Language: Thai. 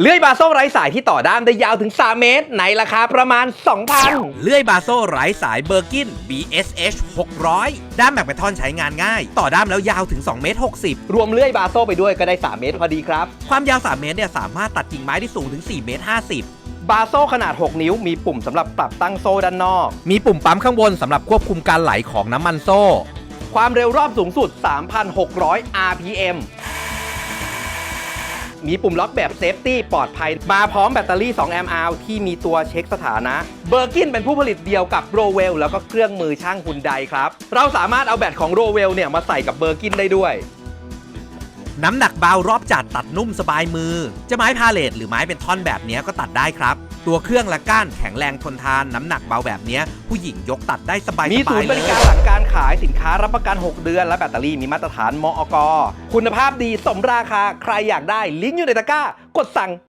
เลื่อยบาโซ่ไร้สายที่ต่อด้ามได้ยาวถึง 3 เมตร ในราคาประมาณ 2,000 เลื่อยบาโซ่ไร้สายเบอร์กิน BSH 600 ด้ามแมกเบทอนใช้งานง่าย ต่อด้ามแล้วยาวถึง2เมตร60 รวมเลื่อยบาโซ่ไปด้วยก็ได้ 3 เมตรพอดีครับ ความยาว 3 เมตรเนี่ยสามารถตัดกิ่งไม้ได้สูงถึง 4 เมตร 50บาโซ่ขนาด 6 นิ้ว มีปุ่มสำหรับปรับตั้งโซ่ด้านนอก มีปุ่มปั๊มข้างบนสำหรับควบคุมการไหลของน้ำมันโซ่ ความเร็วรอบสูงสุด 3,600 RPM มีปุ่มล็อกแบบเซฟตี้ปลอดภัย มาพร้อมแบตเตอรี่ 2 แอมป์อาวที่มีตัวเช็คสถานะ เบอร์กินเป็นผู้ผลิตเดียวกับโรเวลแล้วก็เครื่องมือช่างฮุนไดครับ เราสามารถเอาแบตของโรเวลเนี่ยมาใส่กับเบอร์กินได้ด้วย น้ำหนักเบารอบจัดตัดนุ่มสบายมือ จะไม้พาเลทหรือไม้เป็นท่อนแบบเนี้ยก็ตัดได้ครับ ตัวเครื่องและก้านแข็งแรงทนทานน้ำหนักเบาแบบเนี้ยผู้หญิงยกตัดได้สบายๆมีศูนย์บริการหลังการขายสินค้ารับประกัน 6 เดือน และแบตเตอรี่มีมาตรฐานมอกคุณภาพดีสมราคาใครอยากได้ลิงก์อยู่ในตะกร้ากดสั่ง